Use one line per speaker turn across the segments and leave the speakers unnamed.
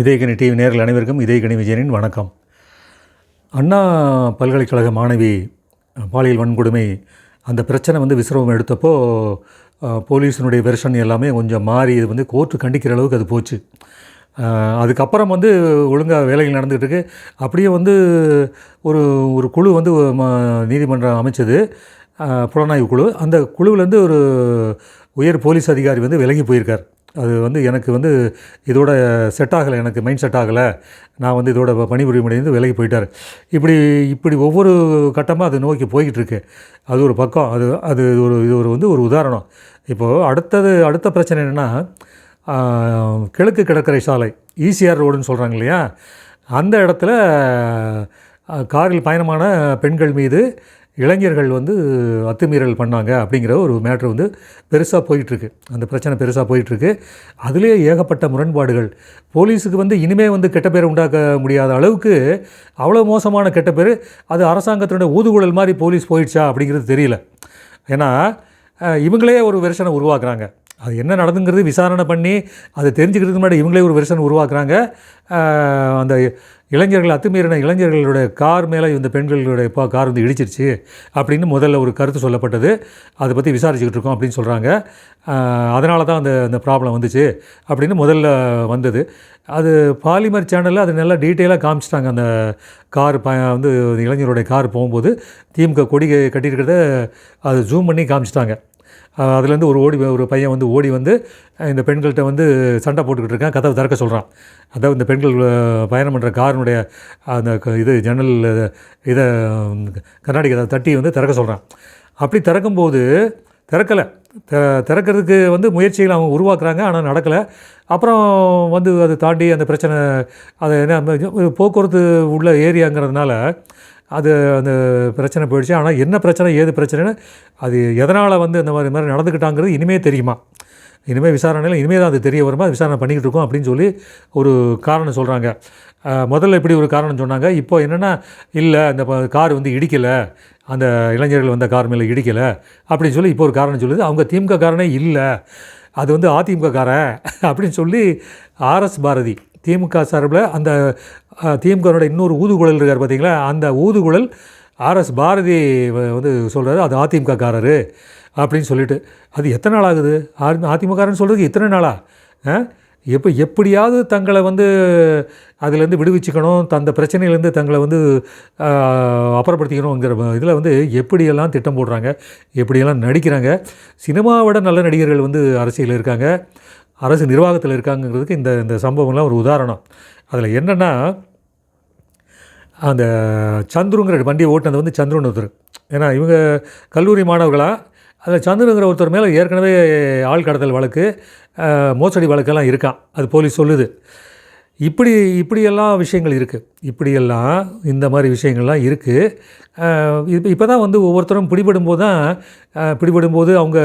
இதயகணி TV நேரில் அனைவருக்கும் இதயகணி விஜயனின் வணக்கம். அண்ணா பல்கலைக்கழக மாணவி பாலியல் வன்கொடுமை அந்த பிரச்சனை வந்து விசிரமம் எடுத்தப்போ போலீஸினுடைய வெர்ஷன் எல்லாமே கொஞ்சம் மாறி இது வந்து கோர்ட்டு கண்டிக்கிற அளவுக்கு அது போச்சு. அதுக்கப்புறம் வந்து ஒழுங்காக வேலைகள் நடந்துகிட்டு இருக்கு அப்படியே வந்து ஒரு ஒரு குழு வந்து நீதிமன்றம் அமைச்சது புலனாய்வு குழு. அந்த குழுவிலேருந்து ஒரு உயர் போலீஸ் அதிகாரி வந்து விலகி போயிருக்கார். அது வந்து எனக்கு வந்து இதோட செட் ஆகலை எனக்கு மைண்ட் செட் ஆகலை. நான் வந்து இதோட பணிபுரிய முடிந்து விலகி போயிட்டார். இப்படி இப்படி ஒவ்வொரு கட்டமாக அது நோக்கி போய்கிட்டு இருக்கு அது ஒரு பக்கம். அது அது ஒரு இது ஒரு வந்து ஒரு உதாரணம். இப்போது அடுத்தது அடுத்த பிரச்சனை என்னென்னா கிழக்கு கடற்கரை சாலை ஈசிஆர் ரோடுன்னு சொல்கிறாங்க இல்லையா? அந்த இடத்துல காரில் பயணமான பெண்கள் மீது இளைஞர்கள் வந்து அத்துமீறல் பண்ணாங்க அப்படிங்கிற ஒரு மேட்ரு வந்து பெருசாக போயிட்டுருக்கு. அந்த பிரச்சனை பெருசாக போயிட்டுருக்கு. அதுலேயே ஏகப்பட்ட முரண்பாடுகள். போலீஸுக்கு வந்து இனிமே வந்து கெட்ட பேர் உண்டாக்க முடியாத அளவுக்கு அவ்வளோ மோசமான கெட்ட பேர் அது அரசாங்கத்தினுடைய ஊதுகுழல் மாதிரி போலீஸ் போயிடுச்சா அப்படிங்கிறது தெரியல. ஏன்னா இவங்களே ஒரு வெர்ஷனை உருவாக்குறாங்க. அது என்ன நடந்துங்கிறது விசாரணை பண்ணி அதை தெரிஞ்சுக்கிறதுக்கு முன்னாடி இவங்களே ஒரு வெர்ஷன் உருவாக்குறாங்க. அந்த இளைஞர்கள் அத்துமீறின இளைஞர்களுடைய கார் மேலே இந்த பெண்களுடைய இப்போ கார் வந்து இடிச்சிருச்சு அப்படின்னு முதல்ல ஒரு கருத்து சொல்லப்பட்டது. அதை பற்றி விசாரிச்சுக்கிட்டு இருக்கோம் அப்படின்னு சொல்கிறாங்க அதனால தான் அந்த அந்த ப்ராப்ளம் வந்துச்சு அப்படின்னு முதல்ல வந்தது. அது பாலிமர் சேனலில் அது நல்லா டீட்டெயிலாக காமிச்சிட்டாங்க. அந்த கார் ப வந்து இளைஞருடைய கார் போகும்போது திமுக கொடி கட்டியிருக்கிறத அது ஜூம் பண்ணி காமிச்சிட்டாங்க. அதுலேருந்து ஒரு ஓடி ஒரு பையன் வந்து ஓடி வந்து இந்த பெண்கள்கிட்ட வந்து சண்டை போட்டுக்கிட்டு இருக்கான் கதவை திறக்க சொல்கிறான் அதாவது இந்த பெண்கள் பயணம் பண்ணுற காரினுடைய அந்த க- இது ஜன்னல் இதை கண்ணாடி கதவை தட்டி வந்து திறக்க சொல்கிறான் அப்படி திறக்கும்போது திறக்கலை. த திறக்கிறதுக்கு வந்து முயற்சிகள் அவங்க உருவாக்குறாங்க ஆனால் நடக்கலை. அப்புறம் வந்து அதை தாண்டி அந்த பிரச்சனை அதை என்ன போக்குவரத்து உள்ள ஏரியாங்கிறதுனால அது அந்த பிரச்சனை போயிடுச்சு. ஆனால் என்ன பிரச்சனை ஏது பிரச்சனைன்னு அது எதனால் வந்து இந்த மாதிரி மாதிரி நடந்துக்கிட்டாங்கிறது இனிமே தெரியுமா? இனிமேல் விசாரணையில் இனிமேல் தான் அது தெரிய வருமா? விசாரணை பண்ணிக்கிட்டு இருக்கோம் அப்படின்னு சொல்லி ஒரு காரணம் சொல்கிறாங்க முதல்ல இப்படி ஒரு காரணம் சொன்னாங்க. இப்போ என்னென்னா இல்லை அந்த கார் வந்து இடிக்கலை. அந்த இளைஞர்கள் வந்த கார் மேலே இடிக்கலை. அப்படின்னு சொல்லி இப்போ ஒரு காரணம் சொல்லுது. அவங்க திமுக காரனே இல்லை. அது வந்து அதிமுக காரன் அப்படின்னு சொல்லி ஆர்எஸ் பாரதி திமுக சார்பில் அந்த திமுகனோட இன்னொரு ஊதுகுழல் இருக்கார் பார்த்தீங்களா? அந்த ஊதுகுழல் ஆர்எஸ் பாரதி வ- வந்து சொல்கிறாரு அது அதிமுகக்காரரு அப்படின்னு சொல்லிட்டு. அது எத்தனை நாள் ஆகுது? அதிமுகன்னு சொல்கிறதுக்கு இத்தனை நாளா? ஆ? எப்போ எப்படியாவது தங்களை வந்து அதுலேருந்து விடுவிச்சுக்கணும் அந்த பிரச்சனையிலேருந்து தங்களை வந்து அப்புறப்படுத்திக்கணுங்கிற இதில் வந்து எப்படியெல்லாம் திட்டம் போடுறாங்க எப்படியெல்லாம் நடிக்கிறாங்க. சினிமாவோட நல்ல நடிகர்கள் வந்து அரசியலில் இருக்காங்க. அரசு நிர்வாகத்தில் இருக்காங்கங்கிறதுக்கு இந்த இந்த சம்பவம்லாம் ஒரு உதாரணம். அதில் என்னென்னா அந்த சந்துருங்கிற வண்டியை ஓட்டினது வந்து சந்துருன்னு ஒருத்தர். ஏன்னா இவங்க கல்லூரி மாணவர்களாக அதில் சந்துருங்கிற ஒருத்தர் மேலே ஏற்கனவே ஆள் கடத்தல் வழக்கு மோசடி வழக்கெல்லாம் இருக்கான் அது போலீஸ் சொல்லுது. இப்படி இப்படியெல்லாம் விஷயங்கள் இருக்குது இப்படியெல்லாம் இந்த மாதிரி விஷயங்கள்லாம் இருக்குது இப்போ இப்போ தான் வந்து ஒவ்வொருத்தரும் பிடிபடும்போது தான் பிடிபடும்போது அவங்க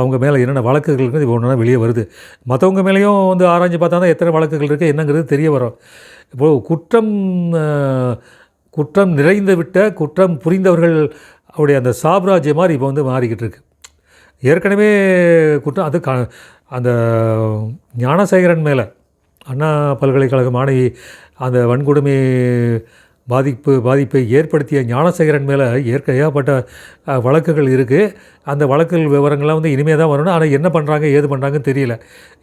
அவங்க மேலே என்னென்ன வழக்குகள் இருக்குது இப்போ ஒன்றா வெளியே வருது. மற்றவங்க மேலேயும் வந்து ஆராய்ஞ்சு பார்த்தா தான் எத்தனை வழக்குகள் இருக்குது என்னங்கிறது தெரிய வரும். இப்போது குற்றம் குற்றம் நிறைந்து விட்ட குற்றம் புரிந்தவர்கள் அவருடைய அந்த சாம்ராஜ்யம் மாதிரி இப்போ வந்து மாறிக்கிட்டு இருக்கு. ஏற்கனவே குற்றம் அது க அந்த ஞானசேகரன் மேலே அண்ணா பல்கலைக்கழக மாணவி அந்த வன்கொடுமை பாதிப்பு பாதிப்பை ஏற்படுத்திய ஞானசேகரன் மேலே ஏற்க ஏகப்பட்ட வழக்குகள் இருக்குது அந்த வழக்குகள் விவரங்கள்லாம் வந்து இனிமேல் தான் வரணும். ஆனால் என்ன பண்ணுறாங்க ஏது பண்ணுறாங்கன்னு தெரியல.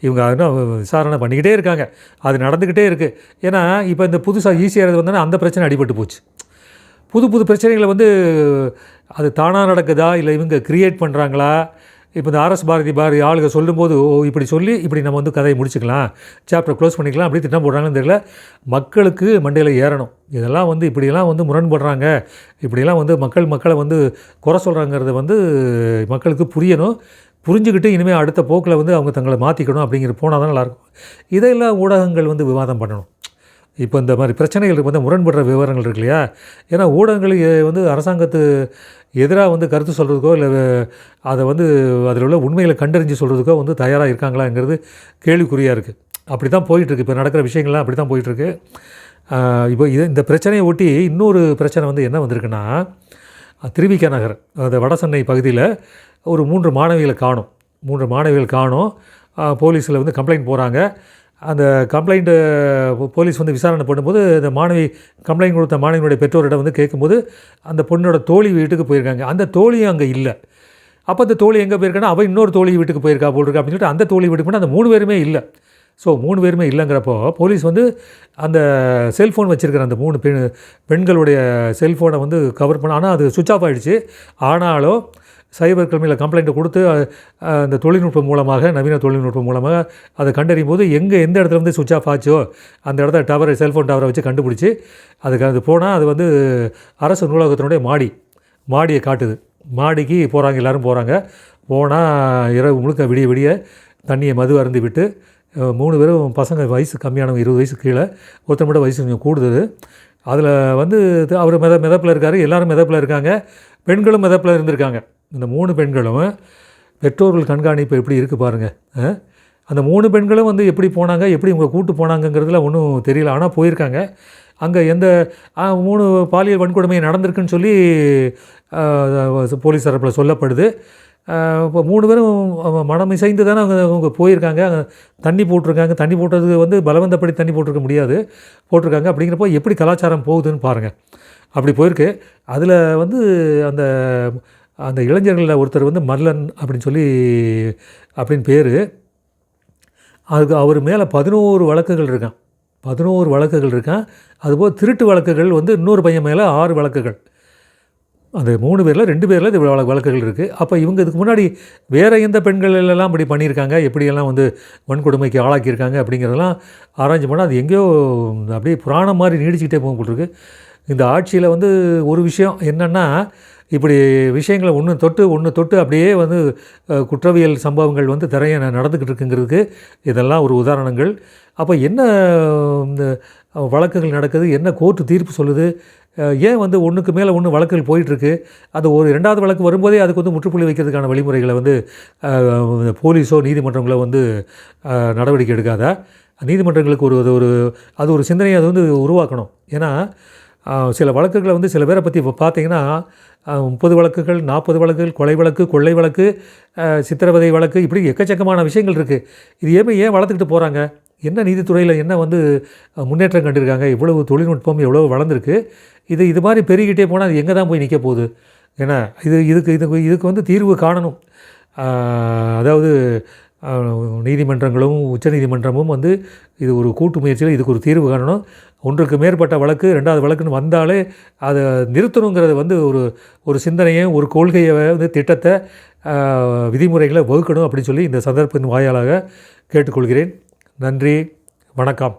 இவங்க இன்னும் விசாரணை பண்ணிக்கிட்டே இருக்காங்க. அது நடந்துக்கிட்டே இருக்குது ஏன்னா இப்போ இந்த புதுசாக ஈஸியாக வந்தோன்னா அந்த பிரச்சனை அடிபட்டு போச்சு. புது புது பிரச்சனைகளை வந்து அது தானாக நடக்குதா? இல்லை இவங்க க்ரியேட் பண்ணுறாங்களா இப்போ இந்த ஆர்எஸ் பாரதி பாரதி ஆளுங்க சொல்லும்போது ஓ இப்படி சொல்லி இப்படி நம்ம வந்து கதையை முடிச்சுக்கலாம் சாப்டர் க்ளோஸ் பண்ணிக்கலாம் அப்படி திட்டம் போடுறாங்கன்னு தெரியல. மக்களுக்கு மண்டையில் ஏறணும். இதெல்லாம் வந்து இப்படியெல்லாம் வந்து முரண்படுறாங்க. இப்படியெல்லாம் வந்து மக்கள் மக்களை வந்து குறை சொல்கிறாங்கிறது வந்து மக்களுக்கு புரியணும். புரிஞ்சுக்கிட்டு இனிமேல் அடுத்த போக்கில் வந்து அவங்க தங்களை மாற்றிக்கணும் அப்படிங்கிற போனால் தான் நல்லாயிருக்கும் இதையெல்லாம் ஊடகங்கள் வந்து விவாதம் பண்ணணும். இப்போ இந்த மாதிரி பிரச்சனைகளுக்கு வந்து முரண்படுற விவரங்கள் இருக்கு இல்லையா? ஏன்னா ஊடகங்கள் வந்து அரசாங்கத்து எதிராக வந்து கருத்து சொல்கிறதுக்கோ இல்லை அதை வந்து அதில் உள்ள உண்மைகளை கண்டறிஞ்சு சொல்கிறதுக்கோ வந்து தயாராக இருக்காங்களாங்கிறது கேள்விக்குறியாக இருக்குது அப்படி தான் போயிட்டுருக்கு. இப்போ நடக்கிற விஷயங்கள்லாம் அப்படி தான் போயிட்டுருக்கு இப்போ இது இந்த பிரச்சனையை ஒட்டி இன்னொரு பிரச்சனை வந்து என்ன வந்திருக்குன்னா திருவிக நகர் அந்த வடசென்னை பகுதியில் ஒரு மூன்று மாணவிகளை காணும். மூன்று மாணவிகள் காணும். போலீஸில் வந்து கம்ப்ளைண்ட் போகிறாங்க அந்த கம்ப்ளைண்ட்டு போலீஸ் வந்து விசாரணை பண்ணும்போது இந்த மாணவி கம்ப்ளைண்ட் கொடுத்த மாணவியினுடைய பெற்றோரிடம் வந்து கேட்கும்போது அந்த பொண்ணோட தோழி வீட்டுக்கு போயிருக்காங்க. அந்த தோழியும் அங்கே இல்லை. அப்போ அந்த தோழி எங்கே போயிருக்கான்னா அவள் இன்னொரு தோழி வீட்டுக்கு போயிருக்கா போல் இருக்கா அப்படின்னு சொல்லிட்டு அந்த தோழி வீட்டுக்கு போனால் அந்த மூணு பேருமே இல்லை. ஸோ மூணு பேருமே இல்லைங்கிறப்போ போலீஸ் வந்து அந்த செல்ஃபோன் வச்சுருக்கிற அந்த மூணு பெண் பெண்களுடைய செல்ஃபோனை வந்து கவர் பண்ண ஆனால் அது சுவிட்ச் ஆஃப் ஆகிடுச்சு ஆனாலும் சைபர் கிரைமில் கம்ப்ளைண்ட்டை கொடுத்து அந்த தொழில்நுட்பம் மூலமாக நவீன தொழில்நுட்பம் மூலமாக அதை கண்டறியும் போது எங்கே எந்த இடத்துல வந்து சுவிட்ச் ஆஃப் ஆச்சோ அந்த இடத்த டவரை செல்ஃபோன் டவரை வச்சு கண்டுபிடிச்சி அதுக்கு அது போனால் அது வந்து அரசு நூலகத்தினுடைய மாடி மாடியை காட்டுது. மாடிக்கு போகிறாங்க எல்லாரும் போகிறாங்க போனால் இரவு முழுக்க விடிய விடிய தண்ணியை மது அருந்தி விட்டு மூணு பேரும் பசங்க வயசு கம்மியானவங்க இருபது வயசு கீழே ஒருத்தர் மட்டும் வயசு கொஞ்சம் கூடுதல் அதில் வந்து இது- அவர் மெத மிதப்பில் இருக்கார் எல்லாரும் மிதப்பில் இருக்காங்க பெண்களும் மிதப்பில் இருந்திருக்காங்க. இந்த மூணு பெண்களும் பெற்றோர்கள் கண்காணிப்பு எப்படி இருக்குது பாருங்கள் அந்த மூணு பெண்களும் வந்து எப்படி போனாங்க எப்படி இவங்க கூட்டு போனாங்கங்கிறதுல ஒன்றும் தெரியல. ஆனால் போயிருக்காங்க. அங்கே எந்த மூணு பாலியல் வன்கொடுமை நடந்திருக்குன்னு சொல்லி போலீஸ் தரப்பில் சொல்லப்படுது. இப்போ மூணு பேரும் மனம் இசைந்து தானே அவங்க அவங்க போயிருக்காங்க. தண்ணி போட்டிருக்காங்க. தண்ணி போட்டது வந்து பலவந்தப்படி தண்ணி போட்டிருக்க முடியாது. போட்டிருக்காங்க. அப்படிங்கிறப்போ எப்படி கலாச்சாரம் போகுதுன்னு பாருங்கள் அப்படி போயிருக்கு. அதில் வந்து அந்த அந்த இளைஞர்களில் ஒருத்தர் வந்து மல்லன் அப்படின்னு சொல்லி அப்படின்னு பேர். அதுக்கு அவர் மேலே பதினோரு வழக்குகள் இருக்கான். பதினோரு வழக்குகள் இருக்கான். அதுபோல் திருட்டு வழக்குகள் வந்து இன்னொரு பையன் மேலே ஆறு வழக்குகள். அந்த மூணு பேரில் ரெண்டு பேரில் இது வழக்குகள் இருக்குது அப்போ இவங்க இதுக்கு முன்னாடி வேறு எந்த பெண்களெல்லாம் இப்படி பண்ணியிருக்காங்க? எப்படியெல்லாம் வந்து வன்கொடுமைக்கு ஆளாக்கியிருக்காங்க? அப்படிங்கிறதெல்லாம் ஆராய்ச்சி பண்ணால் அது எங்கேயோ அப்படியே புராணம் மாதிரி நீடிச்சுக்கிட்டே போகும் இந்த ஆட்சியில் வந்து ஒரு விஷயம் என்னென்னா இப்படி விஷயங்களை ஒன்று தொட்டு ஒன்று தொட்டு அப்படியே வந்து குற்றவியல் சம்பவங்கள் வந்து திரைய நடந்துக்கிட்டு இருக்குங்கிறதுக்கு இதெல்லாம் ஒரு உதாரணங்கள். அப்போ என்ன இந்த வழக்குகள் நடக்குது? என்ன கோர்ட்டு தீர்ப்பு சொல்லுது? ஏன் வந்து ஒன்றுக்கு மேலே ஒன்று வழக்குகள் போயிட்டுருக்கு? அது ஒரு ரெண்டாவது வழக்கு வரும்போதே அதுக்கு வந்து முற்றுப்புள்ளி வைக்கிறதுக்கான வழிமுறைகளை வந்து போலீஸோ நீதிமன்றங்களோ வந்து நடவடிக்கை எடுக்காதா? நீதிமன்றங்களுக்கு ஒரு அது ஒரு அது ஒரு சிந்தனையை அது வந்து உருவாக்கணும். ஏன்னா சில வழக்குகளை வந்து சில பேரை பற்றி இப்போ பார்த்தீங்கன்னா முப்பது வழக்குகள் நாற்பது வழக்குகள் கொலை வழக்கு கொள்ளை வழக்கு சித்திரவதை வழக்கு இப்படி எக்கச்சக்கமான விஷயங்கள் இருக்குது இது ஏன் ஏன் வளர்த்துக்கிட்டு போகிறாங்க என்ன நீதித்துறையில் என்ன வந்து முன்னேற்றம் கண்டிருக்காங்க? இவ்வளவு தொழில்நுட்பம் எவ்வளோ வளர்ந்துருக்கு? இது இது மாதிரி பெருகிட்டே போனால் அது எங்கே தான் போய் நிற்க போகுது? ஏன்னா இது இதுக்கு இதுக்கு இதுக்கு வந்து தீர்வு காணணும். அதாவது நீதிமன்றங்களும் உச்சநீதிமன்றமும் வந்து இது ஒரு கூட்டு முயற்சியில் இதுக்கு ஒரு தீர்வு காணணும். ஒன்றுக்கு மேற்பட்ட வழக்கு ரெண்டாவது வழக்குன்னு வந்தாலே அதை நிறுத்தணுங்கிறது வந்து ஒரு ஒரு சிந்தனையை ஒரு கொள்கையை வந்து திட்டத்தை விதிமுறைகளை வகுக்கணும் அப்படின்னு சொல்லி இந்த சந்தர்ப்பத்தின் வாயிலாக கேட்டுக்கொள்கிறேன். நன்றி வணக்கம்.